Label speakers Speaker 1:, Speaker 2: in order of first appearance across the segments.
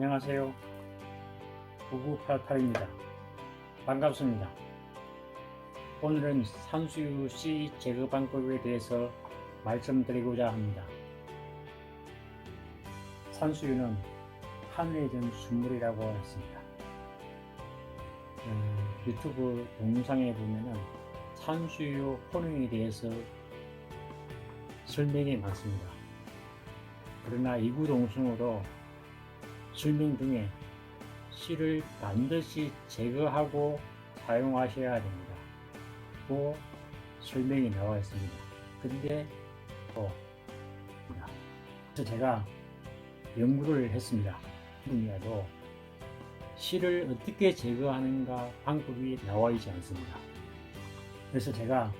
Speaker 1: 안녕하세요. 구구팔팔입니다. 반갑습니다. 오늘은 산수유 씨 제거 방법에 대해서 말씀드리고자 합니다. 산수유는 하늘에 든 순물이라고 했습니다. 어, 유튜브 동영상에 보면은 산수유 혼용에 대해서 설명이 많습니다. 그러나 이구동성으로 설명 중에 씨를 반드시 제거하고 사용하셔야 됩니다. 고 설명이 나와 있습니다. 근데 또 그래서 제가 연구를 했습니다. 분야도 씨를 어떻게 제거하는가 방법이 나와 있지 않습니다. 그래서 제가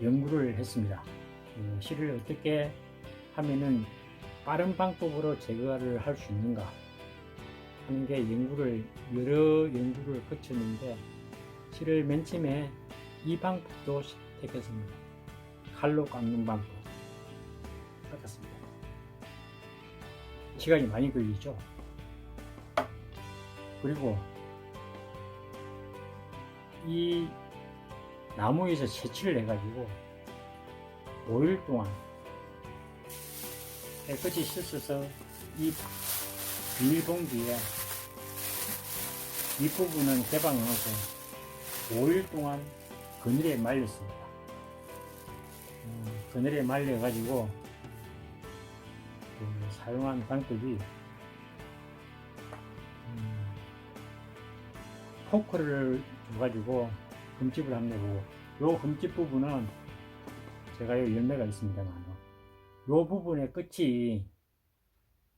Speaker 1: 연구를 했습니다. 어, 씨를 어떻게 하면은 빠른 방법으로 제거를 할 수 있는가 하는 게 연구를 여러 연구를 거쳤는데 실을 맨 처음에 이 방법도 택했습니다. 칼로 깎는 방법 택했습니다. 시간이 많이 걸리죠. 그리고 이 나무에서 채취를 해가지고 5일 동안 깨끗이 씻어서 이 비닐봉지에 이 부분은 개방하고 5일 동안 그늘에 말렸습니다. 음, 그늘에 말려가지고 그 사용한 방법이 음, 포크를 줘가지고 흠집을 보고 요 흠집 부분은 제가 요 열매가 있습니다만 요 부분의 끝이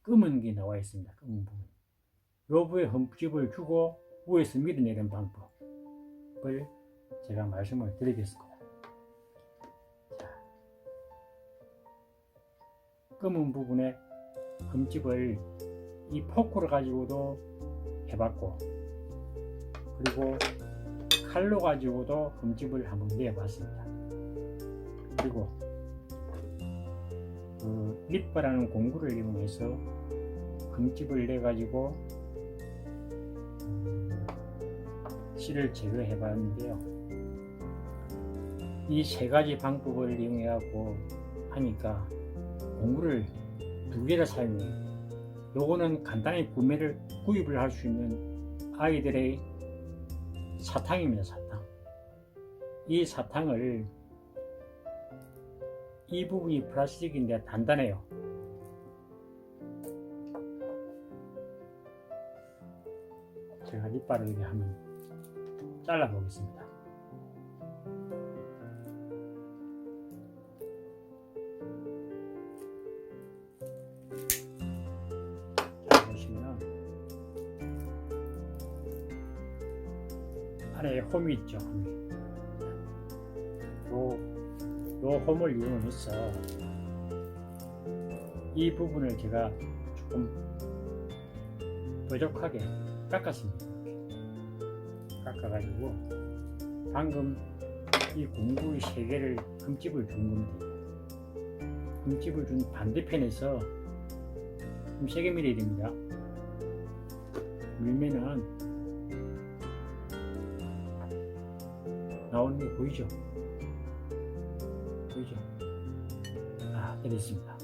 Speaker 1: 검은 게 나와 있습니다. 검은 부분. 요 부에 흠집을 주고 위에서 밀어내는 방법을 제가 말씀을 드리겠습니다. 자, 검은 부분에 흠집을 이 포크를 가지고도 해봤고 그리고 칼로 가지고도 흠집을 한번 내봤습니다. 그리고 그 립바라는 공구를 이용해서 금집을 내 가지고 씨를 제거해 봤는데요. 이 세 가지 방법을 이용해 갖고 하니까 공구를 두 개를 사용해요. 요거는 간단히 구매를 구입을 할 수 있는 아이들의 사탕입니다. 사탕. 이 사탕을 이 부분이 플라스틱인데 단단해요. 제가 이렇게 한번 잘라 보겠습니다. 자, 보시면 안에 홈이 있죠. 홈이. 요 요 홈을 이용해서 이 부분을 제가 조금 뾰족하게 깎았습니다. 깎아가지고 방금 이 공구의 세 개를 금집을 준 겁니다. 금집을 준 반대편에서 좀 세게 밀어야 됩니다. 밀면은 나오는 게? 보이죠? 아, 됐습니다.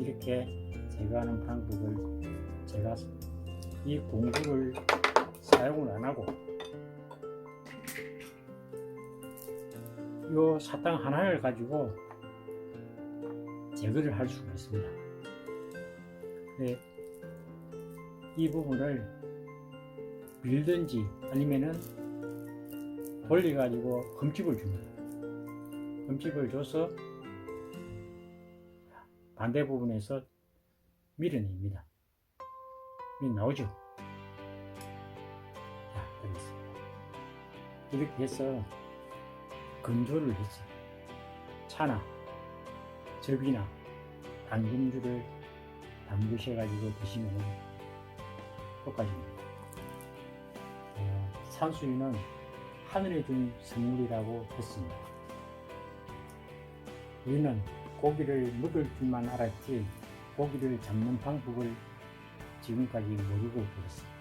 Speaker 1: 이렇게 제거하는 방법을 제가 이 공구를 사용을 안 하고 이 사탕 하나를 가지고 제거를 할 수가 있습니다. 네, 이 부분을 밀든지 아니면은 돌려 가지고 흠집을 줍니다. 흠집을 줘서 반대 부분에서 밀어냅니다. 밀 나오죠? 자, 되겠습니다. 이렇게 해서 건조를 했어요. 차나 접이나 당근주를 담그셔가지고 드시면 효과적입니다. 어, 산수유는 하늘에 준 선물이라고 했습니다. 우리는 고기를 먹을 줄만 알았지 고기를 잡는 방법을 지금까지 모르고 그랬습니다.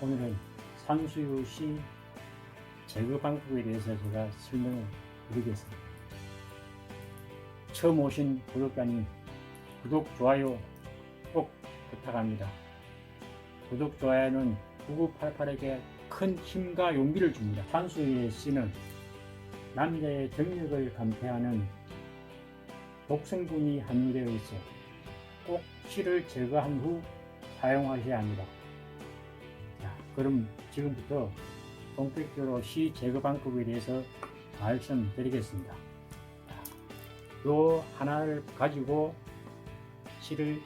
Speaker 1: 오늘은 산수유 씨 제거 방법에 대해서 제가 설명을 드리겠습니다. 처음 오신 구독자님 구독, 좋아요 꼭 부탁합니다. 구독, 좋아요는 9988에게 큰 힘과 용기를 줍니다. 산수유의 씨는 남자의 정력을 감퇴하는 독성분이 함유되어 있어 꼭 씨를 제거한 후 사용하셔야 합니다. 자, 그럼 지금부터 본격적으로 씨 제거 방법에 대해서 말씀드리겠습니다. 자, 요 하나를 가지고 씨를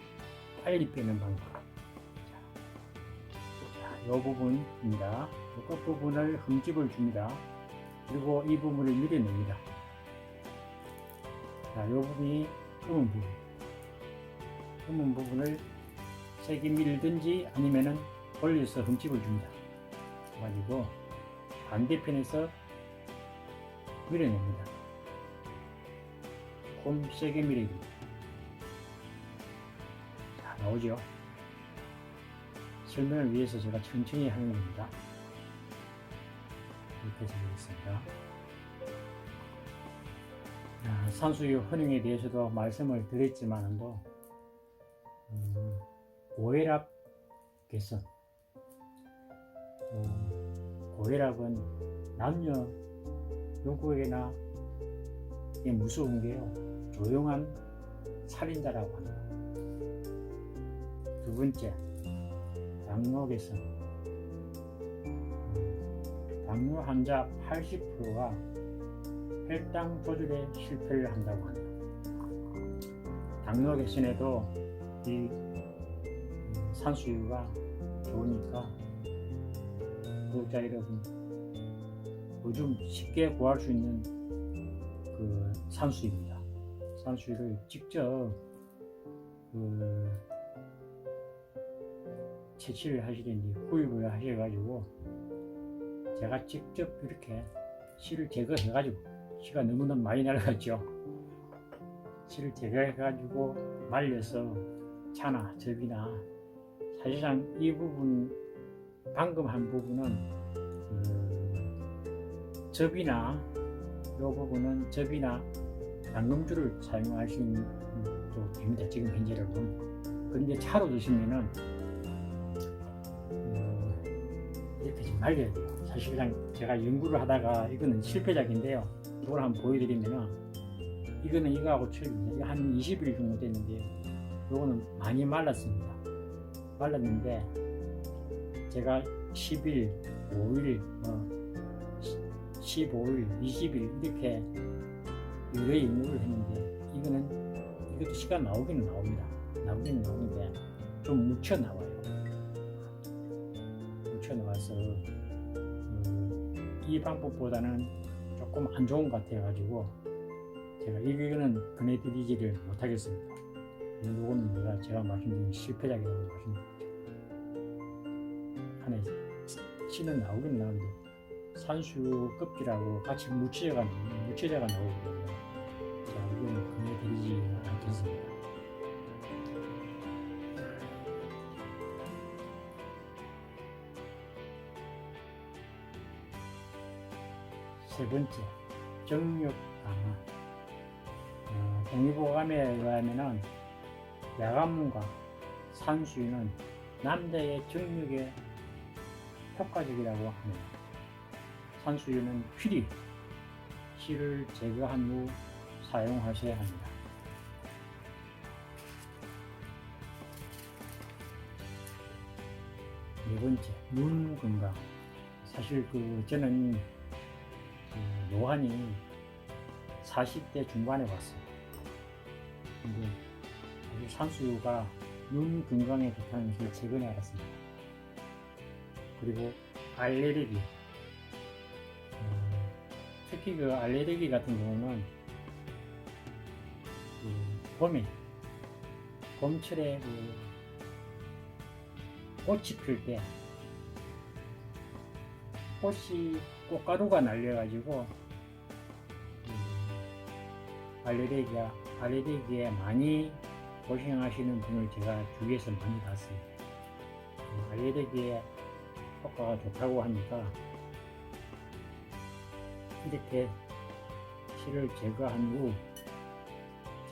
Speaker 1: 빨리 빼는 방법. 자, 요 부분입니다. 요 끝부분을 흠집을 줍니다. 그리고 이 부분을 밀어냅니다. 자, 요 부분이 검은 부분. 검은 부분을 세게 밀든지 아니면은 올려서 흠집을 줍니다. 가지고 반대편에서 밀어냅니다. 좀 세게 밀어야 됩니다. 자, 나오죠? 설명을 위해서 제가 천천히 하는 겁니다. 이렇게 해서 되겠습니다. 아, 산수유 혼용에 대해서도 말씀을 드렸지만도 음, 고혈압 개선 음, 고혈압은 남녀 누구에게나 이게 무서운 게요 조용한 살인자라고 합니다. 두 번째 당뇨 개선 음, 당뇨 환자 80%가 혈당 조절에 실패를 한다고 합니다. 당뇨 개선에도 이 음, 산수유가 좋으니까 구독자 여러분 요즘 쉽게 구할 수 있는 그 산수유입니다. 산수유를 직접 그 채취를 하시든지 구입을 하셔가지고 제가 직접 이렇게 씨를 제거해가지고 씨가 너무너무 많이 날아갔죠. 씨를 제거해가지고 말려서 차나 접이나 사실상 이 부분 방금 한 부분은 그 접이나 이 부분은 접이나 있는 또 됩니다. 지금 현재로는 그런데 차로 드시면은 어, 이렇게 좀 말려야 돼요. 사실상 제가 연구를 하다가 이거는 실패작인데요. 이걸 한번 보여드리면은 이거는 이거하고 틀립니다. 한 20일 정도 됐는데요. 이거는 많이 말랐습니다. 말랐는데 제가 10일, 5일, 뭐 15일, 20일 이렇게 여러 연구를 했는데 이거는 이것도 시간 나오기는 나옵니다. 나오기는 나오는데 좀 묻혀 나와요. 묻혀 나와서 음, 이 방법보다는 조금 안 좋은 것 같아가지고 제가 이거는 권해드리지를 못하겠습니다. 이거는 내가 제가 말씀드린 실패작이라고 말씀드렸죠. 안에 씨는 나오긴 나오는데 산수 껍질하고 같이 묻혀져가 묻혀져가 나오거든요. 세 번째, 정력 강화. 어, 동의보감에 의하면은 야간문과 산수유는 남자의 정력에 효과적이라고 합니다. 산수유는 필히 씨를 제거한 후 사용하셔야 합니다. 네 번째, 눈 건강. 사실 그 저는 그 노안이 40대 중반에 왔어요. 근데 아주 산수유가 눈 건강에 좋다는 것을 최근에 알았습니다. 그리고 알레르기. 어, 특히 그 알레르기 같은 경우는 그 봄에 봄철에 그 꽃이 필 때 꽃이 꽃가루가 날려가지고 음, 알레르기가 알레르기에 많이 고생하시는 분을 제가 주위에서 많이 봤어요. 그 알레르기에 효과가 좋다고 하니까 이렇게 실을 제거한 후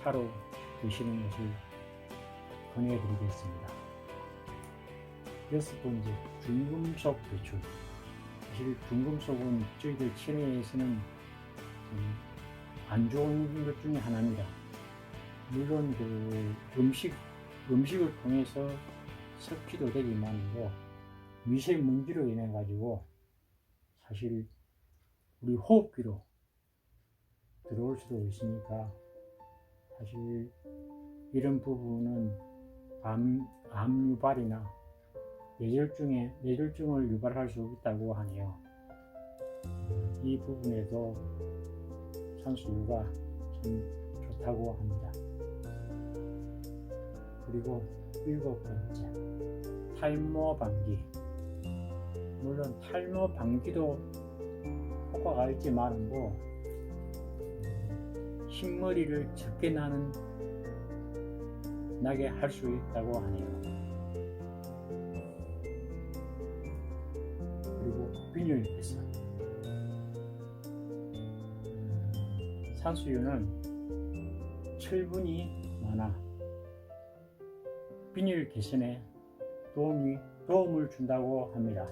Speaker 1: 차로 드시는 것을 권해드리겠습니다. 여섯 번째, 중금속 배출. 사실 중금속은 저희들 체내에서는 좀 안 좋은 것 중에 하나입니다. 물론 그 음식, 음식을 통해서 섭취도 되지만도 미세먼지로 인해 가지고 사실 우리 호흡기로 들어올 수도 있으니까 사실 이런 부분은 암, 암 유발이나 뇌졸중에 뇌졸중을 유발할 수 있다고 하네요. 이 부분에도 산수유가 참 좋다고 합니다. 그리고 일곱 번째 탈모 방지. 물론 탈모 방지도 효과가 있지만 뭐 흰머리를 적게 나는 나게 할 수 있다고 하네요. 그리고 개선. 산수유는 철분이 많아 빈혈 개선에 도움이, 도움을 준다고 합니다.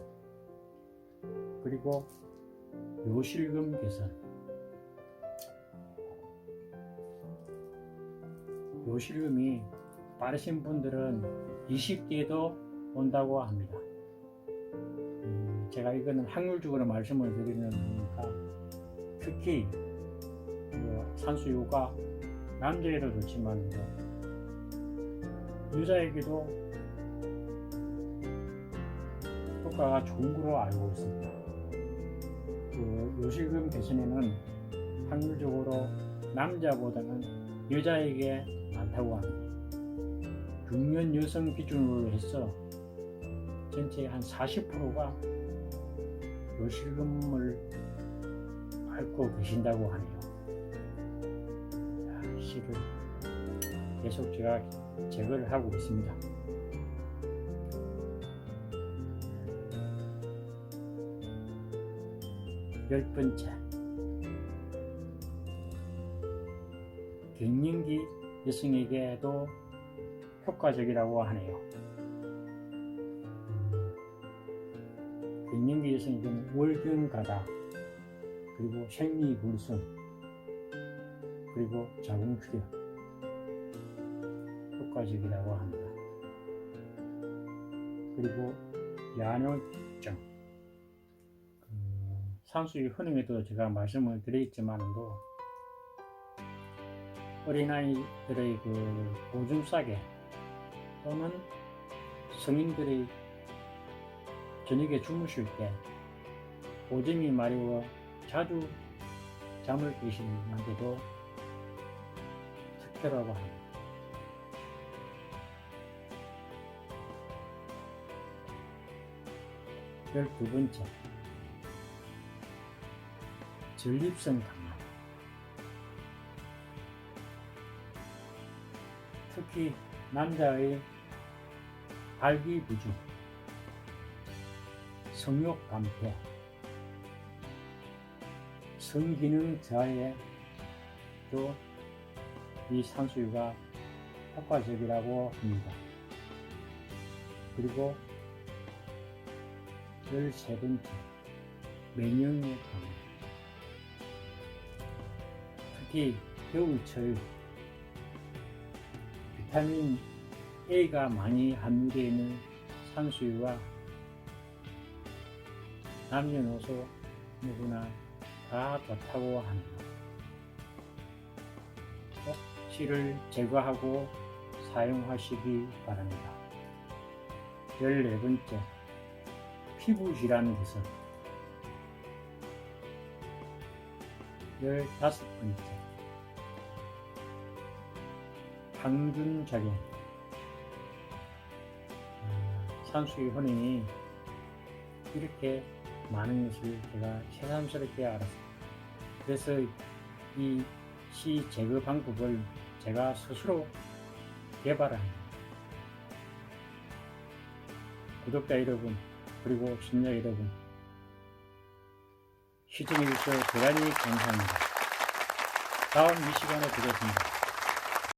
Speaker 1: 그리고 요실금 개선. 요실금이 빠르신 분들은 20대에도 온다고 합니다. 음, 제가 이거는 확률적으로 말씀을 드리는 거니까 특히 그 산수유가 남자에도 좋지만 뭐 여자에게도 효과가 좋은 걸로 알고 있습니다. 그 요실금 개선에는 확률적으로 남자보다는 여자에게 많다고 합니다. 중년 여성 기준으로 해서 전체 한 40%가 요실금을 앓고 계신다고 하네요. 자, 실을 계속 제가 제거를 하고 있습니다. 열 번째, 갱년기 여성에게도 효과적이라고 하네요. 갱년기 여성에게는 월경 가다, 그리고 생리불순, 그리고 자궁출혈 효과적이라고 합니다. 그리고 야뇨증, 그 산수유 흔히도 제가 말씀을 드렸지만도 어린아이들의 그 오줌 싸개 또는 성인들의 저녁에 주무실 때 오줌이 마려워 자주 잠을 깨시는데도 합니다. 열두 번째, 전립선 강화. 특히 남자의 발기부종, 성욕 감퇴, 성기능 저하에도 이 산수유가 효과적이라고 합니다. 그리고 열세 번째, 면역력 강화. 특히 겨울철 비타민 A가 많이 함유되어 있는 산수유와 남녀노소 누구나 다 좋다고 합니다. 꼭 실을 제거하고 사용하시기 바랍니다. 14번째, 피부 질환 개선. 15번째, 항균 작용. 음, 산수유 혼인이 이렇게 많은 것을 제가 새삼스럽게 알았습니다. 그래서 이 시 제거 방법을 제가 스스로 개발합니다. 구독자 여러분, 그리고 시청자 여러분, 시청해주셔서 대단히 감사합니다. 다음 이 시간에 뵙겠습니다.